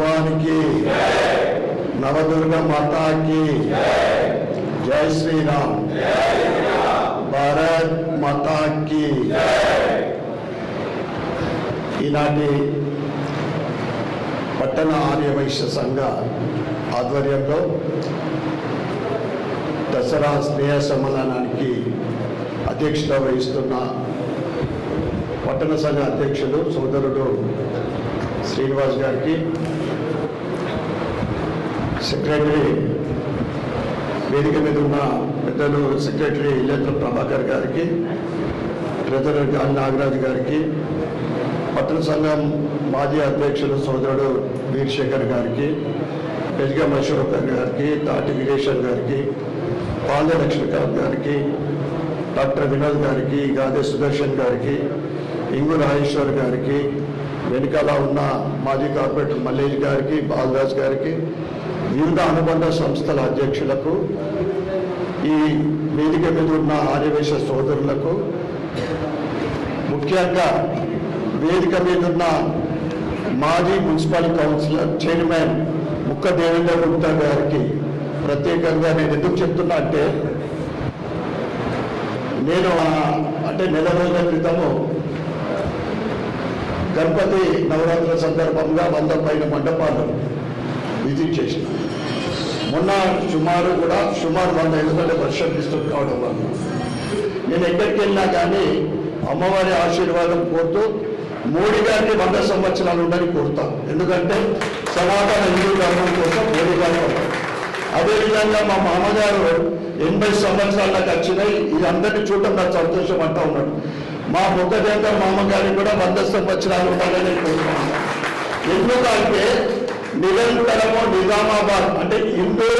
భగవానికి. నవదుర్గ మాతాకి. జై శ్రీరామ్. భారత్ మాతాకి. ఈనాటి పట్టణ ఆర్యవైశ్య సంఘ ఆధ్వర్యంలో దసరా స్నేహ సమ్మేళనానికి అధ్యక్షత వహిస్తున్న పట్టణ సంఘ అధ్యక్షుడు సోదరుడు శ్రీనివాస్ గారికి సెక్రటరీ వేదిక మీద ఉన్న పెద్దలు సెక్రటరీ ఇల్లేంద్ర ప్రభాకర్ గారికి ట్రెజరర్ గాలి నాగరాజు గారికి పట్టణ సంఘం మాజీ అధ్యక్షులు సోదరుడు వీరశేఖర్ గారికి బెజ్గా అశోక్ గారికి తాటి వీరేశ్వర్ గారికి పాల్య లక్ష్మీకాంత్ గారికి డాక్టర్ వినోద్ గారికి గాదే సుదర్శన్ గారికి ఇంగు రాజేశ్వర్ గారికి వెనుకాల ఉన్న మాజీ కార్పొరేటర్ మల్లేష్ గారికి బాలరాజ్ గారికి వివిధ అనుబంధ సంస్థల అధ్యక్షులకు ఈ వేదిక మీద ఉన్న ఆర్యవేశ సోదరులకు ముఖ్యంగా వేదిక మీద ఉన్న మాజీ మున్సిపల్ కౌన్సిలర్ చైర్మన్ ముక్క దేవేంద్ర గుప్తా గారికి ప్రత్యేకంగా నేను ఎందుకు చెప్తున్నా అంటే నేను అంటే నెల రోజుల క్రితము గణపతి నవరాత్రుల సందర్భంగా వంద పైన మండపాలు విజిట్ చేసినాను మొన్న సుమారు కూడా సుమారు వంద ఎందుకంటే వర్షం ఇస్తుంది కావడం వల్ల. నేను ఎక్కడికి వెళ్ళినా కానీ అమ్మవారి ఆశీర్వాదం కోరుతూ మోడీ గారికి వంద సంవత్సరాలు ఉండని కోరుతాను ఎందుకంటే సనాతన హిందూ ధర్మం కోసం మోడీ గారు ఉన్నారు. అదేవిధంగా మా మామగారు ఎనభై సంవత్సరాలకు నాకు వచ్చినాయి ఇది అందరినీ చూడటం నాకు సంతోషం అంటా ఉన్నాడు. మా ముఖదేంద్ర మామగారికి కూడా వంద సంవత్సరాలు ఉండాలని కోరుతున్నాను ఎందుకంటే నిరంతరము నిజామాబాద్ అంటే హిందూ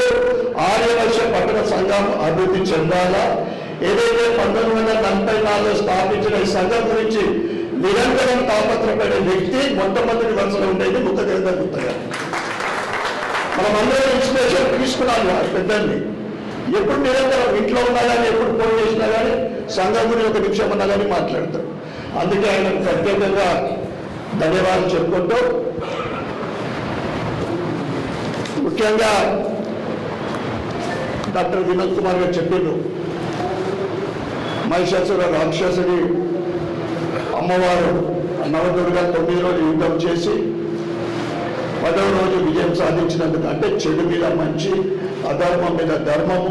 ఆర్యవర్ష పట్టణ సంఘం అభివృద్ధి చెందాలా? ఏదైతే పంతొమ్మిది వందల నలభై నాలుగులో స్థాపించిన ఈ సంఘం గురించి నిరంతరం తాపత్రపడే వ్యక్తి మొట్టమొదటి వరుసలో ఉండేది ముఖదేంద్ర గుప్త గారు మనం ఇన్స్పిరేషన్ తీసుకున్నాం ఆ పెద్దల్ని. ఎప్పుడు నిరంతరం ఇంట్లో ఉన్నా కానీ ఎప్పుడు ఫోన్ చేసినా కానీ సంఘం గురించి ఒక నిమిషం ఉన్నా కానీ మాట్లాడతారు అందుకే ఆయన ప్రత్యేకంగా ధన్యవాదాలు చెప్పుకుంటూ ముఖ్యంగా డాక్టర్ వినోద్ కుమార్ గారు చెప్పిండ్రు. మహిషాసుర రాక్షసుని అమ్మవారు నవదుర్గా తొమ్మిది రోజులు యుద్ధం చేసి పదవ రోజు విజయం సాధించినందుకు అంటే చెడు మీద మంచి అధర్మం మీద ధర్మం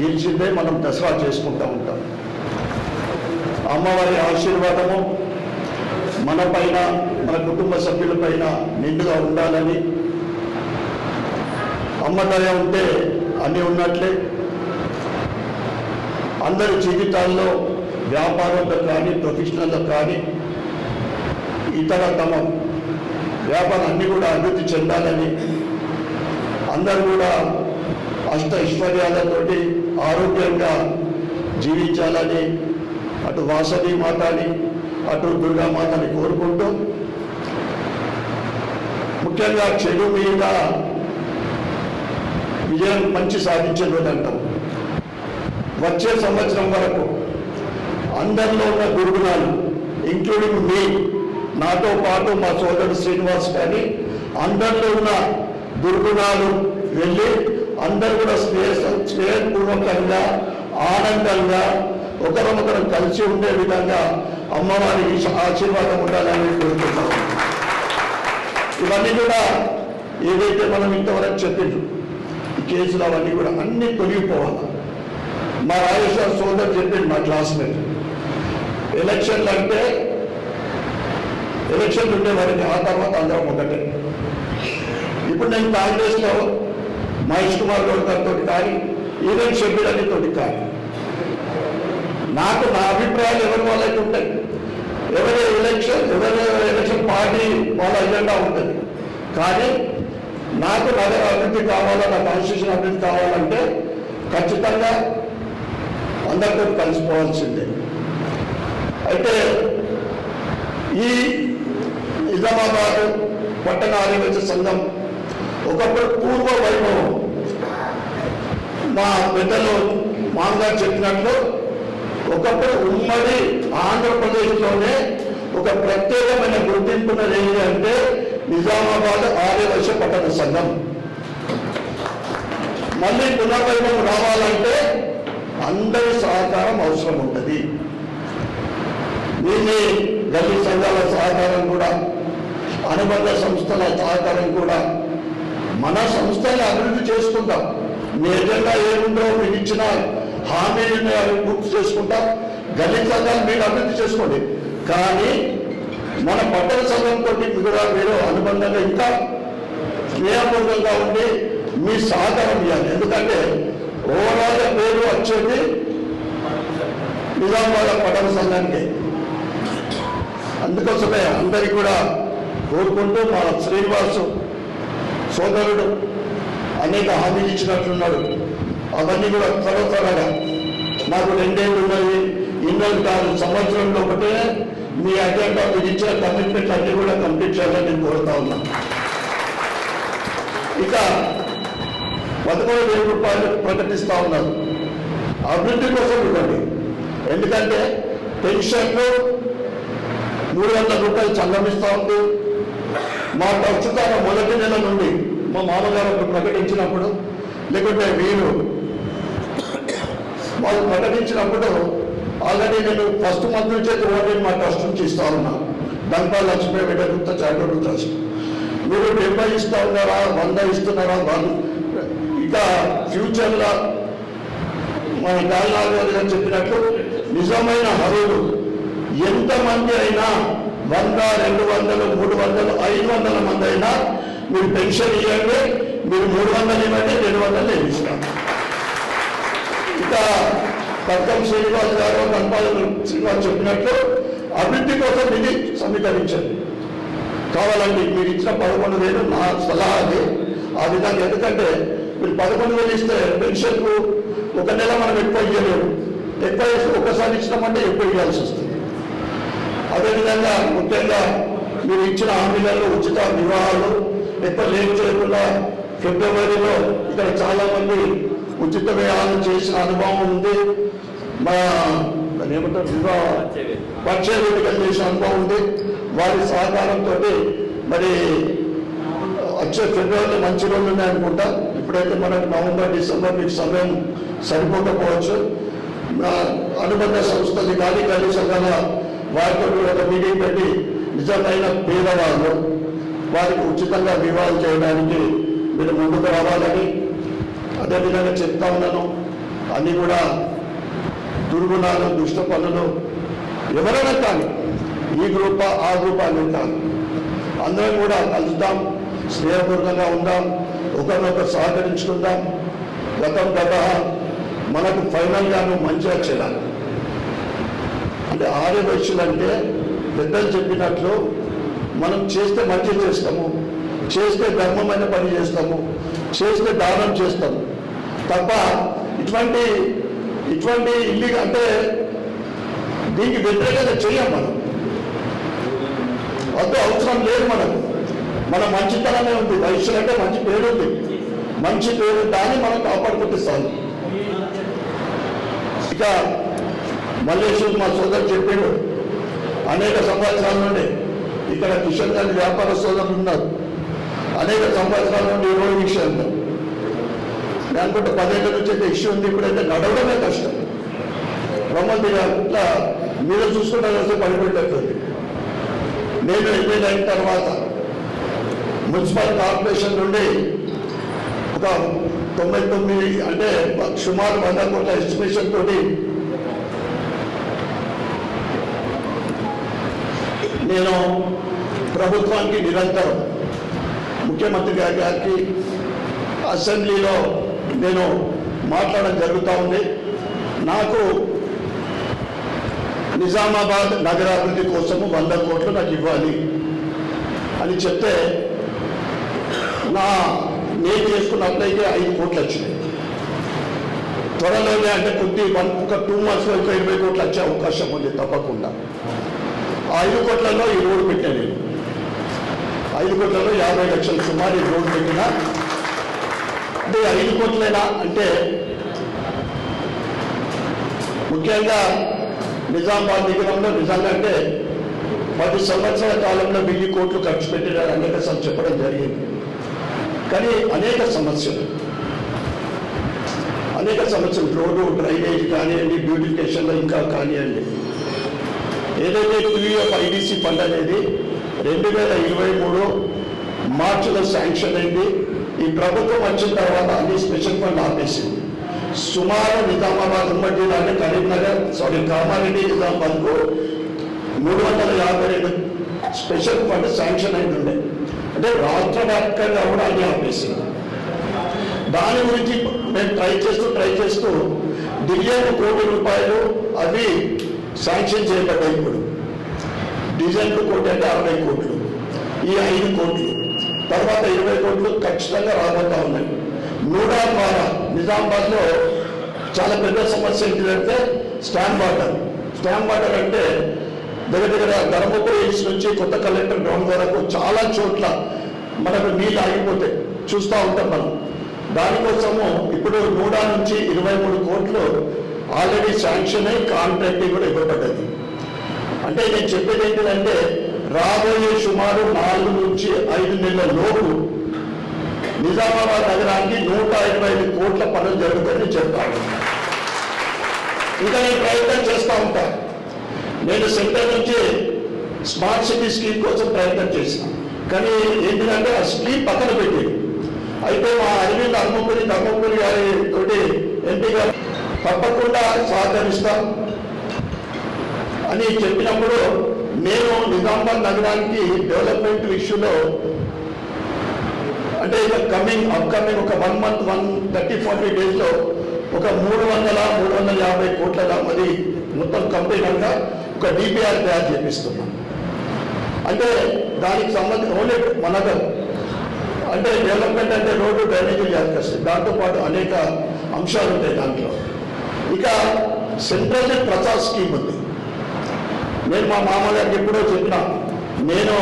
గెలిచిందే మనం దసరా చేసుకుంటూ ఉంటాం. అమ్మవారి ఆశీర్వాదము మన పైన మన కుటుంబ సభ్యుల పైన నిండుగా ఉండాలని అమ్మ ఉంటే అన్నీ ఉన్నట్లే. అందరి జీవితాల్లో వ్యాపారంలో కానీ ప్రొఫెషనల్లో కానీ ఇతర తమ వ్యాపారాన్ని కూడా అభివృద్ధి చెందాలని అందరూ కూడా అష్ట ఐశ్వర్యాలతోటి ఆరోగ్యంగా జీవించాలని అటు వాసవి మాతని అటు దుర్గామాతని కోరుకుంటూ ముఖ్యంగా చెడు మీద విజయం మంచి సాధించే రోజు అంటాం. వచ్చే సంవత్సరం వరకు అందరిలో ఉన్న దుర్గుణాలు ఇంక్లూడింగ్ మీ నాతో పాటు మా సోదరుడు శ్రీనివాస్ కానీ అందరిలో ఉన్న దుర్గుణాలు వెళ్ళి అందరు కూడా స్నేహ స్నేహపూర్వకంగా ఆనందంగా ఒకరొకరు కలిసి ఉండే విధంగా అమ్మవారి ఆశీర్వాదం ఉండాలని కోరుకుంటున్నాం. ఇవన్నీ కూడా ఏదైతే మనం ఇంతవరకు చెప్పిండ్రు కేసులు అవన్నీ కూడా అన్నీ తొలగిపోవాలి. మా రాజేశ్వర సోదరు చెప్పింది మా క్లాస్మేట్. ఎలక్షన్లు అంటే ఎలక్షన్లు ఉండేవారికి ఆ తర్వాత అందరం ఒకటే. ఇప్పుడు నేను కాంగ్రెస్లో మహేష్ కుమార్ గౌడ్ గారితో కానీ ఈవెన్ షెడ్యూల్ అని తోటి కానీ నాకు నా అభిప్రాయాలు ఎవరి వాళ్ళకి ఉంటాయి? ఎవరి ఎలక్షన్ ఎవరి ఎలక్షన్ పార్టీ వాళ్ళ ఎజెండా ఉంటుంది. కానీ నాకు నగరం అభివృద్ధి కావాలా నా కాన్స్టిట్యూషన్ అభివృద్ధి కావాలంటే ఖచ్చితంగా అందరితో కలిసిపోవాల్సిందే. అయితే ఈ నిజామాబాద్ పట్టణ ఆరోగ్య సంఘం ఒకప్పుడు పూర్వ వైభవం. మా పెద్దలు మామగారు చెప్పినట్లు ఒకప్పుడు ఉమ్మడి ఆంధ్రప్రదేశ్లోనే ఒక ప్రత్యేకమైన గుర్తింపున్నది ఏంటి అంటే నిజామాబాద్ ఆర్యవైశ్య పట్టణ సంఘం. మళ్ళీ పునర్వైభవం రావాలంటే అందరి సహకారం అవసరం ఉంటుంది. దీన్ని గల్లీ సంఘాల సహకారం కూడా అనుబంధ సంస్థల సహకారం కూడా మన సంస్థని అభివృద్ధి చేసుకుంటాం. మీ ఎజెండా ఏముందో మీకు ఇచ్చిన హామీని పూర్తి చేసుకుంటాం. గల్లీ సంఘాలు మీరు అభివృద్ధి చేసుకోండి. కానీ మన పట్టణ సంఘంతో కూడా మీరు అనుబంధంగా ఇంకా స్నేహపూర్వకంగా ఉండి మీ సహకారం ఇవ్వాలి. ఎందుకంటే ఓవరాల్ పేరు వచ్చేది నిజామాబాద్ పట్టణ సంఘానికి. అందుకోసమే అందరికీ కూడా కోరుకుంటూ మన శ్రీనివాసు సోదరుడు అనేక హామీలు ఇచ్చినట్లున్నాడు. అవన్నీ కూడా త్వర త్వరగా నాకు రెండేళ్ళు ఉన్నాయి. ఇరవై కాదు సంవత్సరంలో ఒకటే మీ అజెండా మీరు ఇచ్చిన కమిట్మెంట్ అన్ని కూడా కంప్లీట్ చేయాలని నేను కోరుతా ఉన్నా. ఇక పదకొండు వేల రూపాయలు ప్రకటిస్తా ఉన్నారు అభివృద్ధి కోసం ఇవ్వండి. ఎందుకంటే పెన్షన్లు మూడు వందల రూపాయలు సంగమిస్తూ ఉంది. మా ప్రస్తుతం మొదటి నెల నుండి మా మామగారు ప్రకటించినప్పుడు లేకుంటే వీరు వాళ్ళు ప్రకటించినప్పుడు ఆల్రెడీ నేను ఫస్ట్ మంత్ నుంచే ఓటీ మా ట్రస్ట్ నుంచి ఇస్తా ఉన్నా. Dampala Lakshmi Gupta charitable trust. మీరు డెబ్బై ఇస్తా ఉన్నారా వంద ఇస్తున్నారా వాళ్ళు ఇక ఫ్యూచర్లో మన గాలినాథ్ గారు చెప్పినట్లు నిజమైన హరులు ఎంతమంది అయినా వంద రెండు వందలు మూడు వందలు ఐదు వందల మంది అయినా మీరు పెన్షన్ ఇవ్వండి మీరు మూడు వందలు ఇవ్వండి రెండు వందలు నేను ఇస్తాను. ఇక పక్కం శ్రీనివాస్ గారు కనపాల శ్రీనివాస్ చెప్పినట్లు అభివృద్ధి కోసం నిధి సమీకరించండి. కావాలండి మీరు ఇచ్చిన పదకొండు వేలు నా సలహా అది. ఆ విధంగా ఎందుకంటే మీరు పదకొండు వేలు ఇస్తే పెన్షన్కు ఒక నెల మనం ఎక్కువ ఇవ్వలేము ఎక్కువ వేస్తే ఒకసారి ఇచ్చినామంటే ఎక్కువ ఇవ్వాల్సి వస్తుంది. అదేవిధంగా ముఖ్యంగా మీరు ఇచ్చిన హామీలలో ఉచిత వివాహాలు ఎక్కువ లేవు చేయకుండా ఫిబ్రవరిలో ఇక్కడ చాలామంది ఉచిత వివాహాలు చేసిన అనుభవం ఉంది. మా దాన్ని ఏమంటారు వివాహ వేదికలు చేసిన అనుభవం ఉంది. వారి సహకారంతో మరి వచ్చే ఫిబ్రవరి మంచి రోజులు అనుకుంటా. ఇప్పుడైతే మనకు నవంబర్ డిసెంబర్ మీకు సమయం సరిపోకపోవచ్చు. నా అనుబంధ సంస్థలు కానీ కానీ సంఘాల వారితో కూడా ఒక మీటింగ్ పెట్టి నిజమైన పేదవాళ్ళు వారికి ఉచితంగా వివాహం చేయడానికి మీరు ముందుకు రావాలని అదేవిధంగా చెప్తా ఉన్నాను. అన్నీ కూడా దుర్గుణాలు దుష్ట పనులు ఎవరైనా కానీ ఈ గ్రూప ఆ గ్రూప్ అని కాదు అందరం కూడా కలుద్దాం స్నేహపూర్వకంగా ఉందాం ఒకరినొకరు సహకరించుకుందాం. గతం గత మనకు ఫైనల్గాను మంచిగా చేయాలి అంటే ఆర్య అంటే పెద్దలు చెప్పినట్లు మనం చేస్తే మంచి చేస్తాము చేస్తే ధర్మమైన పని చేస్తాము చేస్తే దానం చేస్తాము. తప్ప ఇటువంటి ఇటువంటి ఇల్లు అంటే దీనికి వ్యతిరేకంగా చేయం మనం. వద్దు అవసరం లేదు మనకు. మన మంచితనమే ఉంది. భవిష్యత్ అంటే మంచి పేరు ఉంది మంచి పేరు దాన్ని మనం కాపాడుకుంటే ఇక మల్లేశ్వర్ మా సోదరు చెప్పాడు అనేక సంవత్సరాల నుండి ఇక్కడ కిషన్ గారి వ్యాపార సోదరులు ఉన్నారు. అనేక సంవత్సరాల నుండి ఈరోజు విషయాలు నేను పదేళ్ళ నుంచి అయితే ఇష్యూ ఉంది ఇప్పుడైతే నడవడమే కష్టం. రమ్మంది కాకుండా మీరు చూసుకుంటే పని పెట్టేస్తుంది. నేను ఎమ్మెల్యే అయిన తర్వాత మున్సిపల్ కార్పొరేషన్ నుండి ఒక తొంభై తొమ్మిది అంటే సుమారు వంద కోట్ల ఎస్టిమేషన్ తోటి నేను ప్రభుత్వానికి నిరంతరం ముఖ్యమంత్రి గారికి అసెంబ్లీలో నేను మాట్లాడడం జరుగుతూ ఉంది. నాకు నిజామాబాద్ నగరాభివృద్ధి కోసము వంద కోట్లు నాకు ఇవ్వాలి అని చెప్తే నా నేను చేసుకున్న అప్లైకి ఐదు కోట్లు వచ్చినాయి. త్వరలోనే అంటే కొద్ది వన్ ఒక టూ మంత్స్లో ఒక ఇరవై కోట్లు వచ్చే అవకాశం ఉంది తప్పకుండా. ఆ ఐదు కోట్లలో ఈ రోడ్డు పెట్టాను నేను. ఐదు కోట్లలో యాభై లక్షలు సుమారు ఈ రోడ్డు పెట్టిన అంటే ఐదు కోట్లైనా అంటే ముఖ్యంగా నిజామాబాద్ నగరంలో నిజంగా అంటే పది సంవత్సరాల కాలంలో వెయ్యి కోట్లు ఖర్చు పెట్టినారు అనేక సార్లు చెప్పడం జరిగింది. కానీ అనేక సమస్యలు. అనేక సమస్యలు. రోడ్డు డ్రైనేజ్ కానివ్వండి బ్యూటిఫికేషన్లో ఇంకా కానివ్వండి. ఏదైతే క్యూఎఫ్ ఐడిసి ఫండ్ అనేది రెండు వేల ఇరవై మూడు మార్చిలో శాంక్షన్ అయింది. ఈ ప్రభుత్వం వచ్చిన తర్వాత అన్ని స్పెషల్ ఫండ్ ఆపేసింది. సుమారు నిజామాబాద్ ఉమ్మడి జిల్లా కరీంనగర్ సారీ కామారెడ్డి నిజామాబాద్కు మూడు వందల యాభై రెండు స్పెషల్ ఫండ్ శాంక్షన్ అయింది ఉండే అంటే రాష్ట్ర వ్యాప్తంగా కూడా అన్ని ఆపేసింది. దాని గురించి మేము ట్రై చేస్తూ ట్రై చేస్తూ బిలియన్ కోటి రూపాయలు అవి శాంక్షన్ చేయబడ్డాయి ఇప్పుడు. డిజైన్లు కోటి అంటే అరవై కోట్లు. ఈ ఐదు కోట్లు. తర్వాత ఇరవై కోట్లు ఖచ్చితంగా రాబోతా ఉన్నాయి. నూడా ద్వారా నిజామాబాద్లో చాలా పెద్ద సమస్య ఏంటంటే స్టాండ్ వాటర్. స్టాండ్ వాటర్ అంటే దగ్గర దగ్గర ధర్మపురి హిల్స్ నుంచి కొత్త కలెక్టర్ గ్రౌండ్ వరకు చాలా చోట్ల మనకు నీళ్ళు ఆగిపోతాయి చూస్తూ ఉంటాం మనం. దానికోసము ఇప్పుడు నూడా నుంచి ఇరవై మూడు కోట్లు ఆల్రెడీ శాంక్షన్ అయి కాంట్రాక్ట్ కూడా ఇవ్వబడ్డది. అంటే నేను చెప్పేది ఏంటంటే రాబోయే సుమారు నాలుగు నుంచి ఐదు నెలల లోపు నిజామాబాద్ నగరానికి నూట ఇరవై ఐదు కోట్ల పనులు జరుగుతాయని చెప్తాను ఇంకా నేను ప్రయత్నం చేస్తూ ఉంటాను నేను సెంటర్ నుంచి స్మార్ట్ సిటీ స్కీమ్ కోసం ప్రయత్నం చేసిన కానీ ఏంటంటే ఆ స్కీమ్ పక్కన పెట్టి అయితే మా అరవింద్ అమ్మపురి ధర్మపురి గారి తోటి ఎంపీ గారు తప్పకుండా సహకరిస్తాం అని చెప్పినప్పుడు నేను నిజామాబాద్ నగరానికి డెవలప్మెంట్ ఇష్యూలో అంటే ఇక కమింగ్ అప్కమింగ్ ఒక one month one thirty forty డేస్లో ఒక మూడు వందల మూడు వందల యాభై కోట్ల మరి మొత్తం కంపెనీ అంతా ఒక డిపిఆర్ తయారు చేపిస్తున్నాం. అంటే దానికి సంబంధించి ఓన్లీ మనకు అంటే డెవలప్మెంట్ అంటే రోడ్డు డ్రైనేజీలు చేస్తాయి దాంతోపాటు అనేక అంశాలు ఉంటాయి దాంట్లో. ఇక సెంట్రల్ ప్రచార్ స్కీమ్ ఉంది. నేను మా మామగారికి ఎప్పుడో చెప్పినా నేను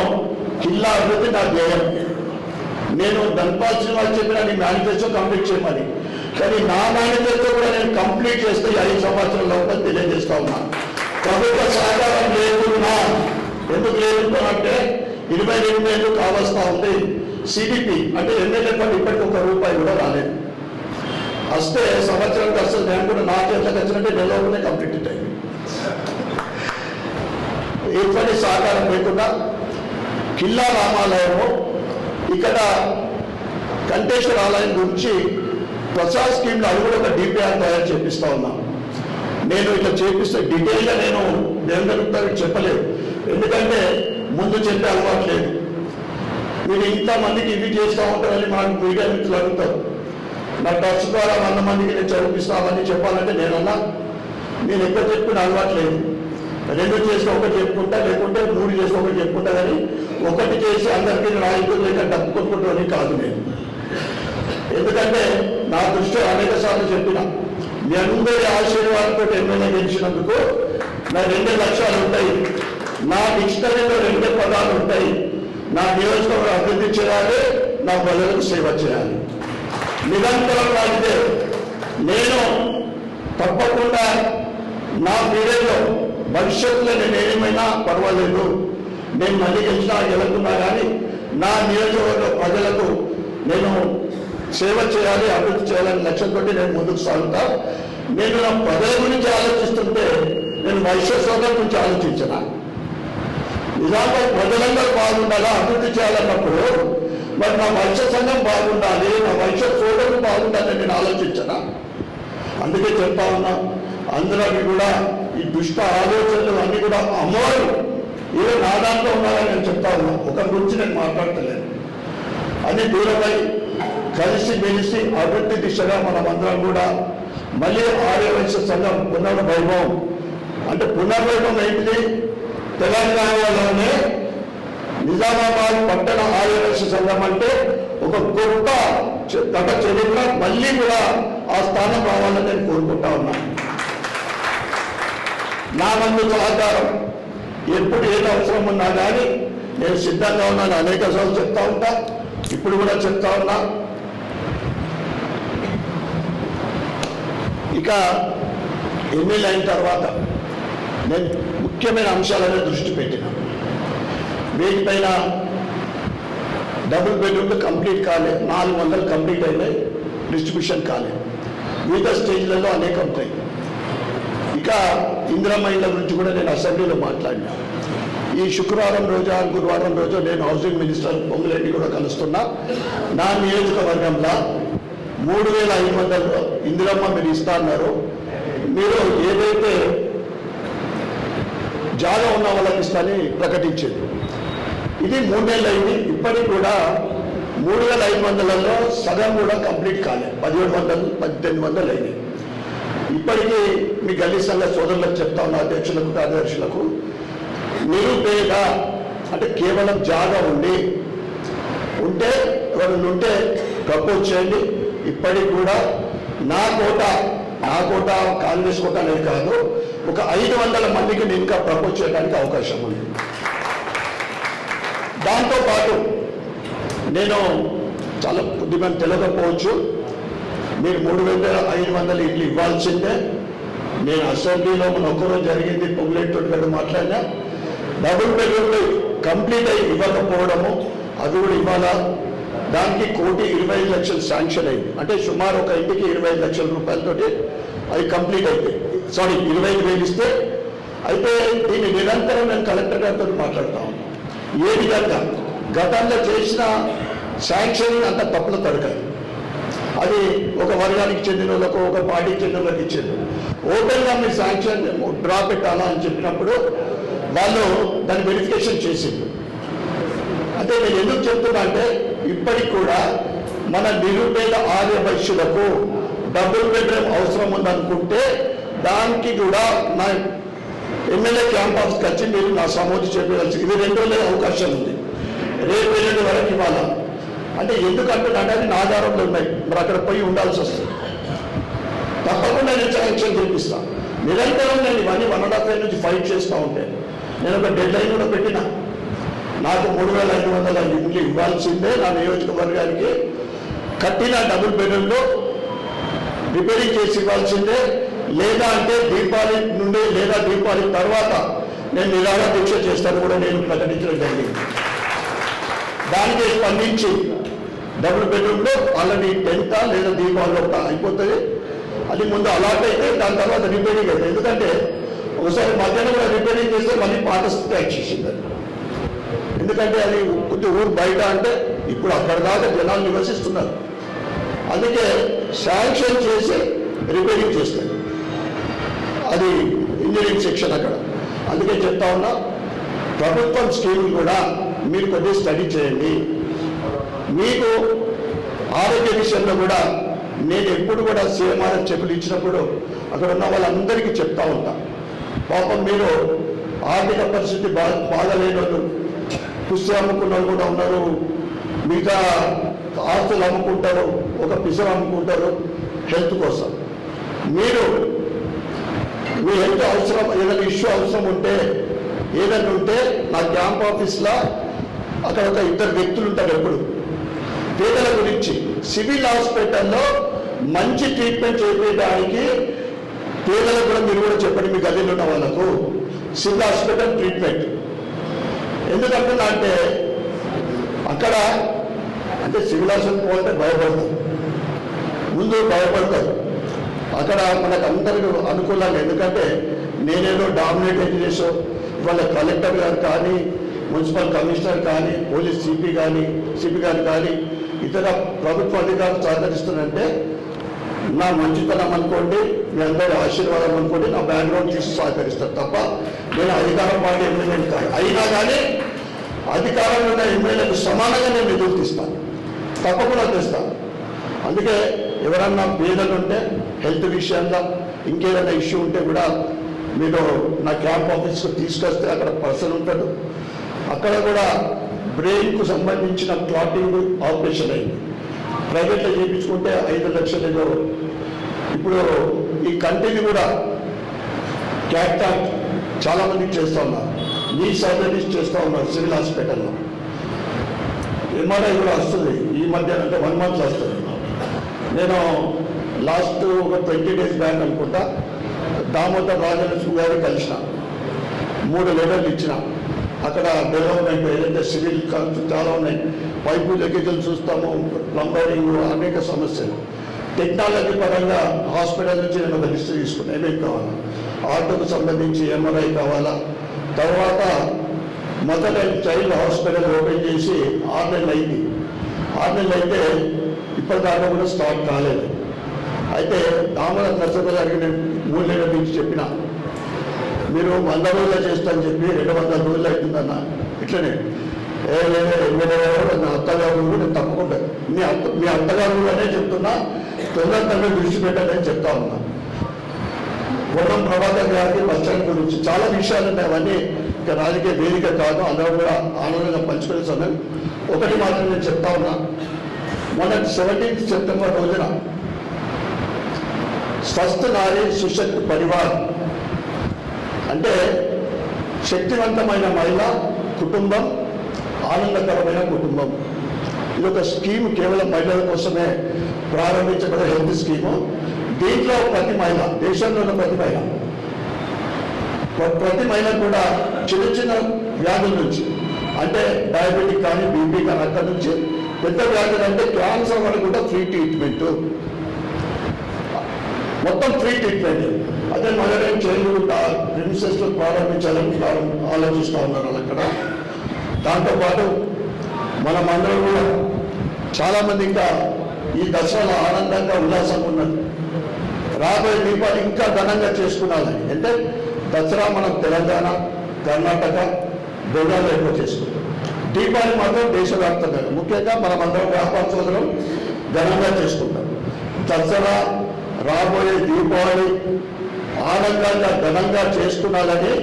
కిల్లా అభివృద్ధి నా ధ్యేయం. నేను ధన్పాల్ శ్రీనివాస్ చెప్పిన నీ మేనిఫెస్టో కంప్లీట్ చేయమని కానీ నా మేనిఫెస్టో కూడా నేను కంప్లీట్ చేస్తే ఐదు సంవత్సరాల లోపల తెలియజేస్తా ఉన్నా. ప్రభుత్వ సహకారం లేకున్నా ఎందుకు లేకుంటానంటే ఇరవై రెండు వేలు కావస్తా ఉంది. సిడిపి అంటే ఎమ్మెల్యే పని ఇప్పటికి ఒక రూపాయి కూడా రాలేదు. వస్తే సంవత్సరానికి వస్తుంది నేను కూడా నా చేతలకు వచ్చినట్టే నెలలోనే కంప్లీట్ అయింది ఎటువంటి సహకారం లేకుండా కిల్లా రామాలయము ఇక్కడ కంటేశ్వర ఆలయం గురించి ప్రసాద్ స్కీమ్లో అది కూడా ఒక డిపిఆర్ తయారు చేపిస్తా ఉన్నాం. నేను ఇట్లా చేపిస్తే డీటెయిల్గా నేను దేవేంద్ర చెప్పలేదు. ఎందుకంటే ముందు చెప్పే అలవాటు లేదు. మీరు ఇంతమందికి ఇవి చేస్తూ ఉంటారని మాకు మీడియా మిత్రులు అడుగుతారు. నా ట్రస్ట్ ద్వారా వంద మందికి నేను చదివిస్తామని చెప్పాలంటే నేనన్నా. నేను ఎక్కడ చెప్పిన అలవాటు లేదు. రెండు చేసి ఒకటి చెప్పుకుంటా లేకుంటే మూడు చేసి ఒకటి చెప్పుకుంటా కానీ ఒకటి చేసి అందరికీ రాయితీలు లేక డబ్బు కొట్టుకుంటామని కాదు నేను. ఎందుకంటే నా దృష్టి అనేక సార్లు చెప్పిన మీ అందరి ఆశీర్వాదంతో ఎమ్మెల్యే గెలిచినందుకు నా రెండు లక్ష్యాలు ఉంటాయి. నా డిక్షనరీలో రెండు పదాలు ఉంటాయి. నా నియోజకవర్గం అభివృద్ధి చేయాలి నా ప్రజలకు సేవ చేయాలి. నిరంతరం రాగితే నేను తప్పకుండా నా పీరియడ్లో భవిష్యత్తులో నేను ఏమైనా పర్వాలేదు. నేను మళ్ళీ గెలిచినా గెలుతున్నా కానీ నా నియోజకవర్గ ప్రజలకు నేను సేవ చేయాలి అభివృద్ధి చేయాలని లక్ష్యంతో నేను ముందుకు సాగుతా. నేను నా పదవి గురించి ఆలోచిస్తుంటే నేను వైశ్య సోదరు గురించి ఆలోచించిన? నిజంగా ప్రజలందరూ బాగుండాలా? అభివృద్ధి చేయాలన్నప్పుడు మరి నా వైశ్య సంఘం బాగుండాలి నా వైశ్య సోదరులు బాగుండాలని నేను ఆలోచించిన? అందుకే చెప్తా ఉన్నా అందరికి కూడా ఈ దుష్ట ఆలోచనలు అన్ని కూడా అమ్మవారు. ఏదో నా దాంట్లో ఉన్నారని నేను చెప్తా ఉన్నా ఒక గురించి నేను మాట్లాడతలేను అన్ని దూరమై కలిసి మెలిసి అభివృద్ధి దిశగా మనమందరం కూడా మళ్ళీ ఆర్యవైశ్య సంఘం పునర్వైభవం. అంటే పునర్వైభవం ఏంటిది? తెలంగాణలోనే నిజామాబాద్ పట్టణ ఆర్యవైశ్య సంఘం అంటే ఒక గొప్ప గత చరిత్ర మళ్ళీ కూడా ఆ స్థానం రావాలని నేను కోరుకుంటా ఉన్నాను. నా మందు సహకారం ఎప్పుడు ఏది అవసరం ఉన్నా కానీ నేను సిద్ధంగా ఉన్నాను. అనేక సార్లు చెప్తా ఉంటా. ఇప్పుడు కూడా చెప్తా ఉన్నా. ఇక ఎమ్మెల్యే అయిన తర్వాత నేను ముఖ్యమైన అంశాలనే దృష్టి పెట్టిన. వీటిపైన డబుల్ బెడ్రూమ్లు కంప్లీట్ కాలేదు నాలుగు వందలు కంప్లీట్ అయినాయి. డిస్ట్రిబ్యూషన్ కాలేదు మిగతా స్టేజ్లలో అనేక ఉంటాయి. ఇక ఇందిరమ్మ ఇళ్ళ గురించి కూడా నేను అసెంబ్లీలో మాట్లాడినా. ఈ శుక్రవారం రోజు గురువారం రోజు నేను హౌసింగ్ మినిస్టర్ పొంగులెడ్డి కూడా కలుస్తున్నా. నా నియోజకవర్గంలో మూడు వేల ఐదు వందలు ఇందిరమ్మ మీరు ఇస్తా అన్నారు. మీరు ఏదైతే జాగా ఉన్న వాళ్ళకి ఇస్తాని ప్రకటించింది ఇది మూడేళ్ళు అయింది. ఇప్పటికి కూడా మూడు వేల ఐదు వందలలో సగం కూడా కంప్లీట్ కాలేదు పదిహేడు వందలు పద్దెనిమిది వందలు అయింది. ఇప్పటికీ మీ గల్లీ సంఘ సోదరులకు చెప్తా ఉన్న అధ్యక్షులకు కార్యదర్శులకు నిరుపేద అంటే కేవలం జాగా ఉండి ఉంటే ఎవరైనా ఉంటే ప్రపోజ్ చేయండి. ఇప్పటికి కూడా నా కోట నా కోట కాంగ్రెస్ కోట అనేది కాదు ఒక ఐదు వందల మందికి నేను ఇంకా ప్రపోజ్ చేయడానికి అవకాశం ఉంది. దాంతోపాటు నేను చాలా కొద్దిమంది తెలియకపోవచ్చు మీరు మూడు వేల ఐదు వందల ఇట్లు ఇవ్వాల్సిందే. నేను అసెంబ్లీలో మన ఒక్కరోజు జరిగింది పొంగులేటి గారు మాట్లాడినా. డబుల్ బెడ్రూమ్లు కంప్లీట్ అయి ఇవ్వకపోవడము అది కూడా ఇవ్వాలా? దానికి కోటి ఇరవై లక్షలు శాంక్షన్ అయింది. అంటే సుమారు ఒక ఇంటికి ఇరవై ఐదు లక్షల రూపాయలతోటి అది కంప్లీట్ అయితే సారీ ఇరవై ఐదు వేలు ఇస్తే. అయితే దీన్ని నిరంతరం నేను కలెక్టర్ గారితో మాట్లాడుతా ఉన్నాను. ఏ విధంగా? గతంలో చేసిన శాంక్షన్ అంత తప్పుల తడకాలి. అది ఒక వర్గానికి చెందిన వాళ్ళకు ఒక పార్టీకి చెందిన వాళ్ళకి ఇచ్చారు ఓపెన్గా మీరు శాంక్షన్ డ్రా పెట్టాలా అని చెప్పినప్పుడు వాళ్ళు దాన్ని వెరిఫికేషన్ చేసింది అంటే నేను ఎందుకు చెప్తున్నా అంటే ఇప్పటికి కూడా మన నిరుపేద ఆర్య వైశ్యులకు డబుల్ బెడ్రూమ్ అవసరం ఉందనుకుంటే దానికి కూడా నా ఎమ్మెల్యే క్యాంపస్కి వచ్చి మీరు నా సమోది చెప్పవలసి ఇది రెండు రోజుల అవకాశం ఉంది. రేపు ఎల్లుండి వరకు ఇవ్వాలా? అంటే ఎందుకంటే అది నా ఆధారంలో ఉన్నాయి. మరి అక్కడ పోయి ఉండాల్సి వస్తుంది. తప్పకుండా నేను శాంక్షన్ చేపిస్తా. నిరంతరం నేను ఇవన్నీ వన్ అండ్ హాఫ్ నుంచి ఫైట్ చేస్తూ ఉంటే నేను ఒక డెడ్ లైన్ కూడా పెట్టిన. నాకు మూడు వేల ఐదు వందల ఇండ్లు ఇవ్వాల్సిందే నా నియోజకవర్గానికి కట్టిన డబుల్ బెడ్రూమ్లో రిపేరింగ్ చేసి ఇవ్వాల్సిందే. లేదా అంటే దీపావళి నుండి లేదా దీపావళి తర్వాత నేను నిరాహార దీక్ష చేస్తాను కూడా నేను ప్రకటించడం జరిగింది దానికి స్పందించి డబుల్ బెడ్రూమ్లో ఆల్రెడీ టెన్త్ లేదా దీపావళి అయిపోతుంది. అది ముందు అలాట్ అయితే దాని తర్వాత రిపేరింగ్ అయితే ఎందుకంటే ఒకసారి మధ్యాహ్నం కూడా రిపేరింగ్ చేస్తే మళ్ళీ పాత స్థితి చేసింది ఎందుకంటే అది కొద్ది ఊరు బయట అంటే ఇప్పుడు అక్కడ దాకా జనాలు నివసిస్తున్నారు. అందుకే శాంక్షన్ చేసి రిపేరింగ్ చేస్తారు. అది ఇంజనీరింగ్ సెక్షన్ అక్కడ. అందుకే చెప్తా ఉన్నా ప్రభుత్వం స్కీమ్ కూడా మీరు కొద్దిగా స్టడీ చేయండి. మీకు ఆరోగ్య విషయంలో కూడా నేను ఎప్పుడు కూడా సీఎంఆర్ చెప్పులు ఇచ్చినప్పుడు అక్కడ ఉన్న వాళ్ళందరికీ చెప్తా ఉంటా. పాపం మీరు ఆర్థిక పరిస్థితి బా బాగలేని వాళ్ళు పుస్తకం అమ్ముకున్న వాళ్ళు కూడా ఉన్నారు. మిగతా ఆస్తులు అమ్ముకుంటారు ఒక పిసర్ అమ్ముకుంటారు హెల్త్ కోసం. మీరు మీ హెల్త్ అవసరం ఏదైనా ఇష్యూ అవసరం ఉంటే ఏదైనా ఉంటే నా క్యాంప్ ఆఫీస్లో అక్కడ ఒక ఇద్దరు వ్యక్తులు ఉంటారు ఎప్పుడు. పేదల గురించి సివిల్ హాస్పిటల్లో మంచి ట్రీట్మెంట్ చేయడానికి పేదలకు కూడా మీరు కూడా చెప్పండి మీ గదిలో ఉన్న వాళ్ళకు సివిల్ హాస్పిటల్ ట్రీట్మెంట్. ఎందుకంటున్నా అంటే అక్కడ అంటే సివిల్ హాస్పిటల్ పోవాలంటే భయపడతారు ముందు భయపడతారు. అక్కడ మనకు అందరికీ అనుకూలంగా ఎందుకంటే నేనేదో డామినేట్ చేసో వాళ్ళ కలెక్టర్ గారు కానీ మున్సిపల్ కమిషనర్ కానీ పోలీస్ సిపి కానీ సిపి గారు కానీ ఇతర ప్రభుత్వ అధికారులు సహకరిస్తున్నారంటే నా మంచితనం అనుకోండి మీ అందరి ఆశీర్వాదం అనుకోండి నా బ్యాక్గ్రౌండ్ చూసి సహకరిస్తారు తప్ప నేను అధికారం పార్టీ ఎమ్మెల్యే కాదు. అయినా కానీ అధికారంలో ఉన్న ఎమ్మెల్యేలకు సమానంగా నేను నిధులు తీస్తాను. తప్పకుండా తెస్తాను. అందుకే ఎవరన్నా పేదలు ఉంటే హెల్త్ విషయంలో ఇంకేదైనా ఇష్యూ ఉంటే కూడా మీరు నా క్యాంప్ ఆఫీస్కి తీసుకొస్తే అక్కడ పర్సన్ ఉంటాడు. అక్కడ కూడా బ్రెయిన్కు సంబంధించిన క్లాటింగ్ ఆపరేషన్ అయింది. ప్రైవేట్లో చేయించుకుంటే ఐదు లక్షలు ఏదో ఇప్పుడు ఈ కంటిని కూడా క్యాటాక్ చాలామందికి చేస్తూ ఉన్నారు. నీ సర్జరీస్ చేస్తూ ఉన్నారు సివిల్ హాస్పిటల్లో. ఎంఆర్ఐ కూడా వస్తుంది. ఈ మధ్య అంటే వన్ మంత్ వస్తుంది. నేను లాస్ట్ ఒక ట్వంటీ డేస్ బ్యాక్ అనుకుంటా దామోదర్ రాజలక్ష్మి గారు కలిసిన మూడు లెటర్లు ఇచ్చిన. అక్కడ డెవలప్మెంట్ ఏదైతే సివిల్ ఖర్చు చాలా ఉన్నాయి పైపు లెక్కలు చూస్తాము ప్లంబరింగ్ అనేక సమస్యలు. టెక్నాలజీ పరంగా హాస్పిటల్ నుంచి నేను ఒక లిస్ట్ తీసుకున్నాను ఏమేమి కావాలా. ఆటోకు సంబంధించి ఎంఆర్ఐ కావాలా? తర్వాత mother and child hospital open చేసి ఆరు నెలలు అయింది. ఆరు నెలలు అయితే ఇప్పటిదాకా కూడా స్టార్ట్ కాలేదు. అయితే దామోదర్ నరసింహ గారికి నేను మూడు నెలల నుంచి చెప్పిన మీరు వంద రోజులు చేస్తానని చెప్పి రెండు వందల రోజులు అవుతుందన్న ఇట్లనే. ఏ నా అత్తగారు నేను తప్పకుండా మీ అత్త మీ అత్తగారు అనే చెప్తున్నా. తొందరగా దృష్టి విడిచిపెట్టాలని చెప్తా ఉన్నా. గుణం ప్రభాకర్ గారి బస్ గురించి చాలా విషయాలు ఉన్నాయి. అవన్నీ ఇక రాజకీయ వేదిక కాదు. అందరూ కూడా ఆనందంగా పంచుకునే సమయం. ఒకటి మాత్రం నేను చెప్తా ఉన్నా. మొన్న సెవెంటీన్త్ సెప్టెంబర్ రోజున స్వస్థ నారీ సుశక్తి పరివార్ అంటే శక్తివంతమైన మహిళ కుటుంబం ఆనందకరమైన కుటుంబం. ఇది ఒక స్కీమ్ కేవలం మహిళల కోసమే ప్రారంభించబడిన హెల్త్ స్కీము. దీంట్లో ప్రతి మహిళ దేశంలో ఉన్న ప్రతి మహిళ ప్రతి మహిళ కూడా చిన్న చిన్న వ్యాధుల నుంచి అంటే డయాబెటిక్ కానీ బీపీ కానీ అక్కడి నుంచి పెద్ద వ్యాధులు అంటే క్యాన్సర్ వరకు కూడా ఫ్రీ ట్రీట్మెంట్. మొత్తం ఫ్రీ ట్రీట్మెంట్. అదే మగరేం చైల్డ్హుడ్ ప్రిన్సెస్ ప్రారంభించాలని ఆలోచిస్తూ ఉన్నారు వాళ్ళు అక్కడ. దాంతోపాటు మనం అందరం కూడా చాలామంది ఇంకా ఈ దసరాలో ఆనందంగా ఉల్లాసంగా ఉన్నారు. రాబోయే దీపాలు ఇంకా ఘనంగా చేసుకున్నాలని అంటే దసరా మనం తెలంగాణ కర్ణాటక బెంగాల్లో ఎక్కువ చేసుకుంటాం. దీపావళి మాత్రం దేశవ్యాప్తంగా ముఖ్యంగా మనం అందరం వ్యాపార ఘనంగా చేసుకుంటాం. దసరా రాబోయే దీపావళి ఆనందంగా ఘనంగా చేసుకున్నాలని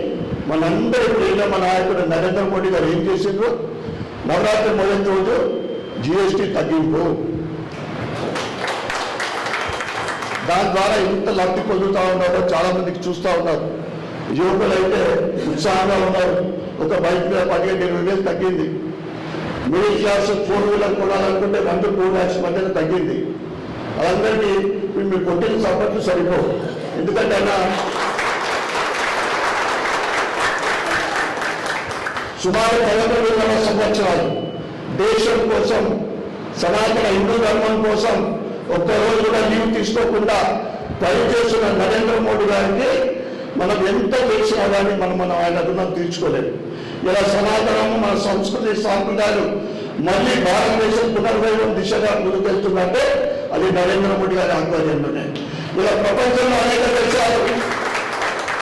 మనందరి ప్రియుల మన నాయకుడు నరేంద్ర మోడీ గారు ఏం చేసిండ్రు? నవరాత్రి మొదటి రోజు జిఎస్టీ తగ్గింపు. దాని ద్వారా ఎంత లబ్ధి పొందుతూ ఉన్నారో చాలా మందికి చూస్తూ ఉన్నారు. యువకులు అయితే ఉత్సాహంగా ఉన్నారు. ఒక బైక్ మీద పదిహేను ఇరవై వేలు తగ్గింది. మిడిల్ క్లాస్ ఫోర్ వీలర్ కొనాలనుకుంటే వన్ టూ ల్యాక్స్ మధ్యన తగ్గింది. అదందరికీ ఇప్పుడు మీరు కొట్టిన సపోర్ట్లు సరిపోవు. ఎందుకంటే అన్న సుమారు పదకొండు వందల సంవత్సరాలు దేశం కోసం సనాతన హిందూ ధర్మం కోసం ఒక్కరోజు కూడా లీవ్ తీసుకోకుండా పనిచేస్తున్న నరేంద్ర మోడీ గారికి మనం ఎంత చేసినా కానీ మనం మనం ఆయన రుణం తీర్చుకోలేము ఇలా సనాతనము మన సంస్కృతి సాంప్రదాయాలు మళ్ళీ భారతదేశం పునర్వైభవం దిశగా ముందుకెళ్తున్నట్టే అది నరేంద్ర మోడీ గారి ఆధ్వర్యంలోనే. ఇలా ప్రపంచంలో అనేక దేశాలు